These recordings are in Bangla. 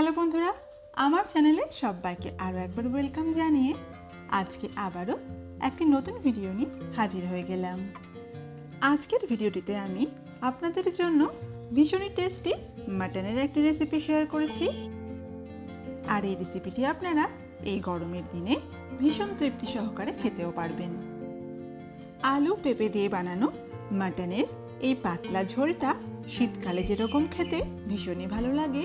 হ্যালো বন্ধুরা, আমার চ্যানেলে সবাইকে আরও একবার ওয়েলকাম জানিয়ে আজকে আবারও একটি নতুন ভিডিও নিয়ে হাজির হয়ে গেলাম। আজকের ভিডিওটিতে আমি আপনাদের জন্য ভীষণই টেস্টি মাটনের একটি রেসিপি শেয়ার করেছি। আর এই রেসিপিটি আপনারা এই গরমের দিনে ভীষণ তৃপ্তি সহকারে খেতেও পারবেন। আলু পেঁপে দিয়ে বানানো মাটনের এই পাতলা ঝোলটা শীতকালে যেরকম খেতে ভীষণই ভালো লাগে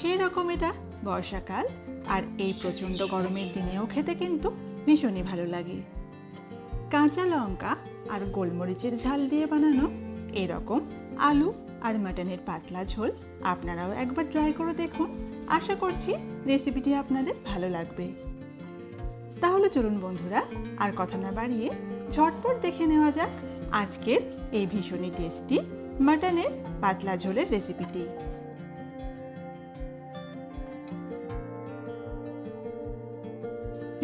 সেই রকম এটা বর্ষাকাল আর এই প্রচণ্ড গরমের দিনেও খেতে কিন্তু ভীষণই ভালো লাগে। কাঁচা লঙ্কা আর গোলমরিচের ঝাল দিয়ে বানানো এরকম আলু আর মাটনের পাতলা ঝোল আপনারাও একবার ট্রাই করে দেখুন। আশা করছি রেসিপিটি আপনাদের ভালো লাগবে। তাহলে চলুন বন্ধুরা, আর কথা না বাড়িয়ে ঝটপট দেখে নেওয়া যাক আজকের এই ভীষণই টেস্টি মাটনের পাতলা ঝোলের রেসিপিটি।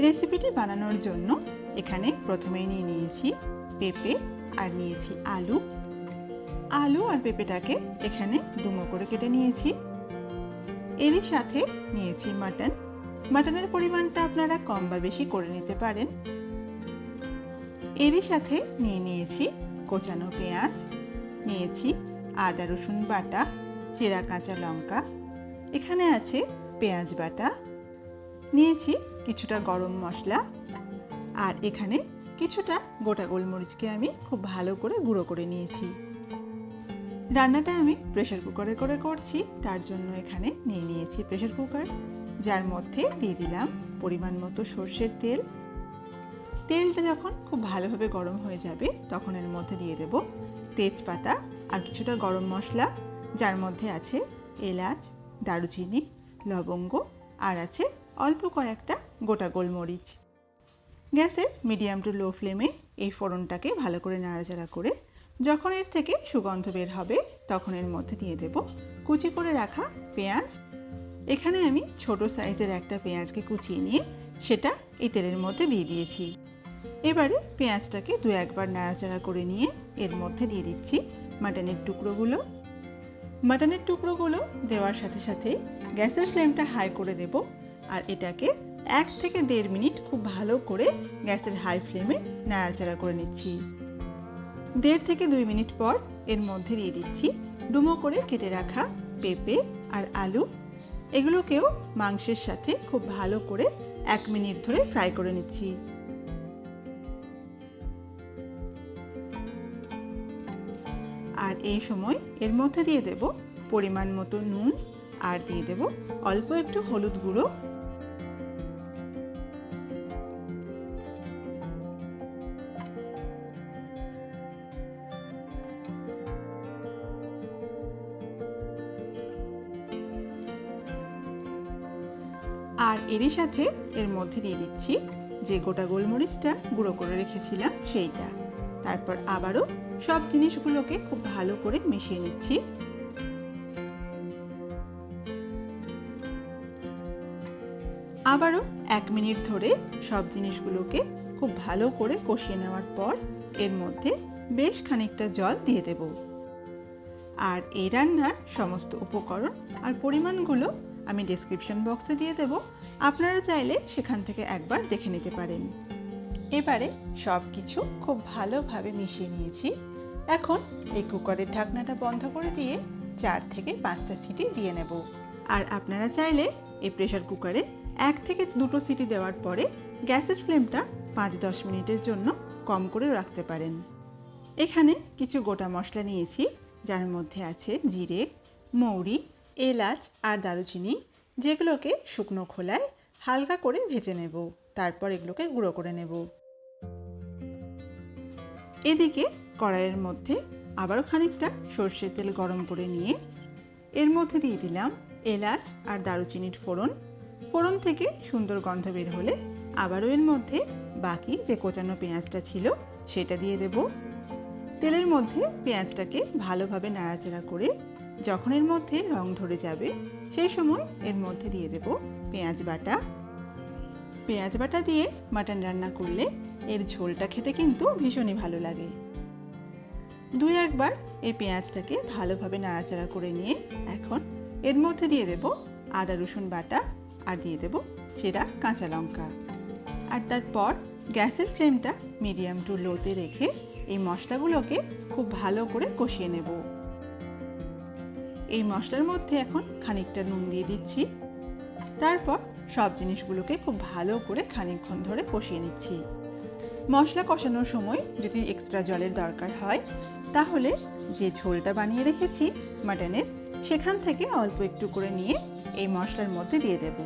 রেসিপিটি বানানোর জন্য এখানে প্রথমেই নিয়ে নিয়েছি পেঁপে আর নিয়েছি আলু। আলু আর পেঁপেটাকে এখানে ডুমো করে কেটে নিয়েছি। এরই সাথে নিয়েছি মাটন। মাটনের পরিমাণটা আপনারা কম বা বেশি করে নিতে পারেন। এরই সাথে নিয়ে নিয়েছি কোচানো পেঁয়াজ, নিয়েছি আদা রসুন বাটা, চেরা কাঁচা লঙ্কা, এখানে আছে পেঁয়াজ বাটা, নিয়েছি কিছুটা গরম মশলা আর এখানে কিছুটা গোটা গোলমরিচকে আমি খুব ভালো করে গুঁড়ো করে নিয়েছি। রান্নাটা আমি প্রেশার কুকারে করে করছি, তার জন্য এখানে নিয়ে নিয়েছি প্রেশার কুকার, যার মধ্যে দিয়ে দিলাম পরিমাণ মতো সর্ষের তেল। তেলটা যখন খুব ভালোভাবে গরম হয়ে যাবে, তখন এর মধ্যে দিয়ে দেব তেজপাতা আর কিছুটা গরম মশলা, যার মধ্যে আছে এলাচ, দারুচিনি, লবঙ্গ আর আছে অল্প কয়েকটা গোটা গোলমরিচ। গ্যাসের মিডিয়াম টু লো ফ্লেমে এই ফোড়নটাকে ভালো করে নাড়াচাড়া করে যখন এর থেকে সুগন্ধ বের হবে, তখন এর মধ্যে দিয়ে দেব কুচি করে রাখা পেঁয়াজ। এখানে আমি ছোট সাইজের একটা পেঁয়াজকে কুচিয়ে নিয়ে সেটা এই তেলের মধ্যে দিয়ে দিয়েছি। এবারে পেঁয়াজটাকে দু একবার নাড়াচাড়া করে নিয়ে এর মধ্যে দিয়ে দিচ্ছি মাটনের টুকরোগুলো। মাটনের টুকরোগুলো দেওয়ার সাথে সাথে গ্যাসের ফ্লেমটা হাই করে দেব আর এটাকে এক থেকে দেড় মিনিট খুব ভালো করে গ্যাসের হাই ফ্লেমে নাড়াচাড়া করে নিচ্ছি। দেড় থেকে দুই মিনিট পর এর মধ্যে দিয়ে দিচ্ছি ডুমো করে কেটে রাখা পেঁপে আর আলু। এগুলোকেও মাংসের সাথে খুব ভালো করে এক মিনিট ধরে ফ্রাই করে নিচ্ছি। আর এই সময় এর মধ্যে দিয়ে দেব পরিমাণ মতো নুন আর দিয়ে দেব অল্প একটু হলুদ গুঁড়ো আর এরই সাথে এর মধ্যে দিয়ে দিচ্ছি যে গোটা গোলমরিচটা গুঁড়ো করে রেখেছিলাম সেইটা। তারপর আবারও সব জিনিসগুলোকে খুব ভালো করে মিশিয়ে নিচ্ছি। আবারও এক মিনিট ধরে সব জিনিসগুলোকে খুব ভালো করে কষিয়ে নেওয়ার পর এর মধ্যে বেশ খানিকটা জল দিয়ে দেব। আর এই রান্নার সমস্ত উপকরণ আর পরিমাণগুলো আমি ডেসক্রিপশন বক্সে দিয়ে দেব। আপনারা চাইলে সেখান থেকে একবার দেখে নিতে পারেন। এবারে সব কিছু খুব ভালোভাবে মিশিয়ে নিয়েছি। এখন এই কুকারের ঢাকনাটা বন্ধ করে দিয়ে চার থেকে পাঁচটা সিটি দিয়ে নেব। আর আপনারা চাইলে এই প্রেশার কুকারে এক থেকে দুটো সিটি দেওয়ার পরে গ্যাসের ফ্লেমটা পাঁচ দশ মিনিটের জন্য কম করে রাখতে পারেন। এখানে কিছু গোটা মশলা নিয়েছি, যার মধ্যে আছে জিরে, মৌরি এলাচ আর দারুচিনি, যেগুলোকে শুকনো খোলায় হালকা করে ভেজে নেব। তারপর এগুলোকে গুঁড়ো করে নেব। এদিকে কড়াইয়ের মধ্যে আবারও খানিকটা সর্ষের তেল গরম করে নিয়ে এর মধ্যে দিয়ে দিলাম এলাচ আর দারুচিনির ফোড়ন। ফোড়ন থেকে সুন্দর গন্ধ বের হলে আবারও এর মধ্যে বাকি যে কোচানো পেঁয়াজটা ছিল সেটা দিয়ে দেব। তেলের মধ্যে পেঁয়াজটাকে ভালোভাবে নাড়াচাড়া করে যখন এর মধ্যে রং ধরে যাবে, সেই সময় এর মধ্যে দিয়ে দেব পেঁয়াজ বাটা। পেঁয়াজ বাটা দিয়ে মাটন রান্না করলে এর ঝোলটা খেতে কিন্তু ভীষণই ভালো লাগে। দুই একবার এই পেঁয়াজটাকে ভালোভাবে নাড়াচাড়া করে নিয়ে এখন এর মধ্যে দিয়ে দেব আদা রসুন বাটা আর দিয়ে দেব চেরা কাঁচা লঙ্কা। আর তারপর গ্যাসের ফ্লেমটা মিডিয়াম টু লোতে রেখে এই মশলাগুলোকে খুব ভালো করে কষিয়ে নেব। এই মশলার মধ্যে এখন খানিকটা নুন দিয়ে দিচ্ছি। তারপর সব জিনিসগুলোকে খুব ভালো করে খানিকক্ষণ ধরে কষিয়ে নিচ্ছি। মশলা কষানোর সময় যদি এক্সট্রা জলের দরকার হয়, তাহলে যে ঝোলটা বানিয়ে রেখেছি মাটনের, সেখান থেকে অল্প একটু করে নিয়ে এই মশলার মধ্যে দিয়ে দেব।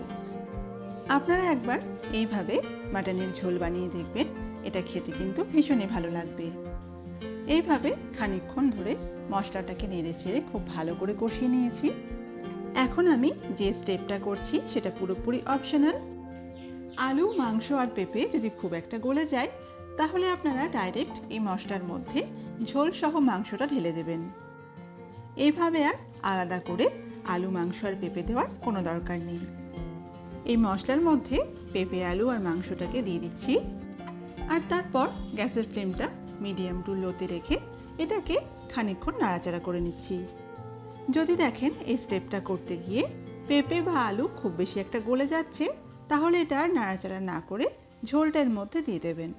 আপনারা একবার এইভাবে মাটনের ঝোল বানিয়ে দেখবেন, এটা খেতে কিন্তু ভীষণই ভালো লাগবে। এইভাবে খানিকক্ষণ ধরে মশলাটাকে নেড়ে ছেড়ে খুব ভালো করে কষিয়ে নিয়েছি। এখন আমি যে স্টেপটা করছি সেটা পুরোপুরি অপশনাল আলু, মাংস আর পেঁপে যদি খুব একটা গলে যায়, তাহলে আপনারা ডাইরেক্ট এই মশলার মধ্যে ঝোল সহ মাংসটা ঢেলে দেবেন। এইভাবে আর আলাদা করে আলু, মাংস আর পেঁপে দেওয়ার কোনো দরকার নেই। এই মশলার মধ্যে পেঁপে, আলু আর মাংসটাকে দিয়ে দিচ্ছি। আর তারপর গ্যাসের ফ্লেমটা মিডিয়াম টু লোতে রেখে এটাকে খানিকক্ষণ নাড়াচাড়া করে নিচ্ছি। যদি দেখেন এই স্টেপটা করতে গিয়ে পেঁপে বা আলু খুব বেশি একটা গলে যাচ্ছে, তাহলে এটা আর নাড়াচাড়া না করে ঝোলটার মধ্যে দিয়ে দেবেন।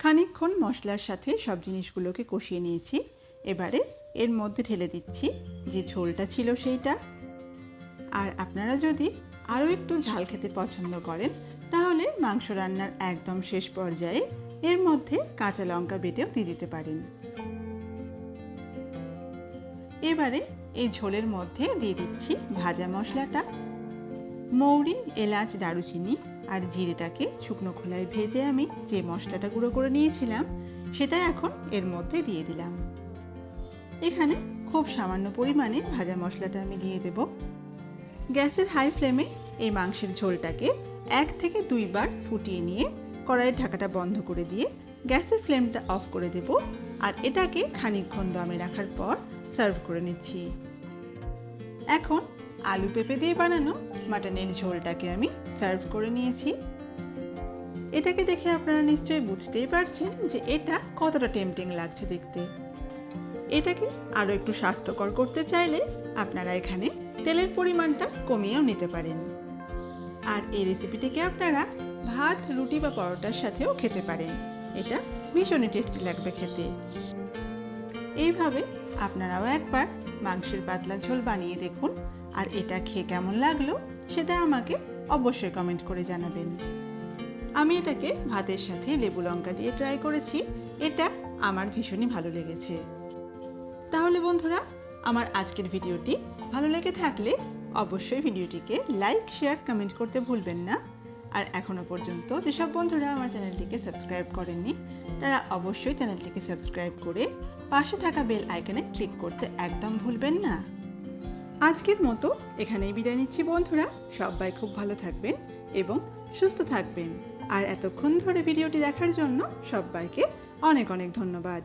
খানিকক্ষণ মশলার সাথে সব জিনিসগুলোকে কষিয়ে নিয়েছি। এবারে এর মধ্যে ঢেলে দিচ্ছি যে ঝোলটা ছিল সেইটা। আর আপনারা যদি আরও একটু ঝাল খেতে পছন্দ করেন তাহলে মাংস রান্নার একদম শেষ পর্যায়ে এর মধ্যে কাঁচা লঙ্কা বেটেও দিয়ে দিতে পারেন। এবারে এই ঝোলের মধ্যে দিয়ে দিচ্ছি ভাজা মশলাটা, মৌরি, এলাচ, দারুচিনি আর জিরেটাকে শুকনো খোলায় ভেজে আমি যে মশলাটা গুঁড়ো করে নিয়েছিলাম সেটা এখন এর মধ্যে দিয়ে দিলাম। এখানে খুব সামান্য পরিমাণে ভাজা মশলাটা আমি দিয়ে দেব। গ্যাসের হাই ফ্লেমে এই মাংসের ঝোলটাকে এক থেকে দুইবার ফুটিয়ে নিয়ে কড়াইয়ের ঢাকাটা বন্ধ করে দিয়ে গ্যাসের ফ্লেমটা অফ করে দেব আর এটাকে খানিকক্ষণ দমে রাখার পর সার্ভ করে নিচ্ছি। এখন আলু পেঁপে দিয়ে বানানো মাটনের ঝোলটাকে আমি সার্ভ করে নিয়েছি। এটাকে দেখে আপনারা নিশ্চয়ই বুঝতেই পারছেন যে এটা কতটা টেম্পটিং লাগছে দেখতে। এটাকে আরও একটু স্বাস্থ্যকর করতে চাইলে আপনারা এখানে তেলের পরিমাণটা কমিয়েও নিতে পারেন। আর এই রেসিপিটিকে আপনারা ভাত, রুটি বা পরোটার সাথেও খেতে পারেন। এটা ভীষণই টেস্টি লাগবে খেতে। এইভাবে আপনারাও একবার মাংসের পাতলা ঝোল বানিয়ে দেখুন আর এটা খেয়ে কেমন লাগল সেটা আমাকে অবশ্যই কমেন্ট করে জানাবেন। আমি এটাকে ভাতের সাথে লেবু লঙ্কা দিয়ে ট্রাই করেছি। এটা আমার ভীষণই ভালো লেগেছে। তাহলে বন্ধুরা আমার আজকের ভিডিওটি ভালো লেগে থাকলে অবশ্যই ভিডিওটিকে লাইক, শেয়ার, কমেন্ট করতে ভুলবেন না। আর এখনও পর্যন্ত যেসব বন্ধুরা আমার চ্যানেলটিকে সাবস্ক্রাইব করেননি, তারা অবশ্যই চ্যানেলটিকে সাবস্ক্রাইব করে পাশে থাকা বেল আইকনে ক্লিক করতে একদম ভুলবেন না। আজকের মতো এখানেই বিদায় নিচ্ছি বন্ধুরা। সবাই খুব ভালো থাকবেন এবং সুস্থ থাকবেন। আর এতক্ষণ ধরে ভিডিওটি দেখার জন্য সবাইকে অনেক অনেক ধন্যবাদ।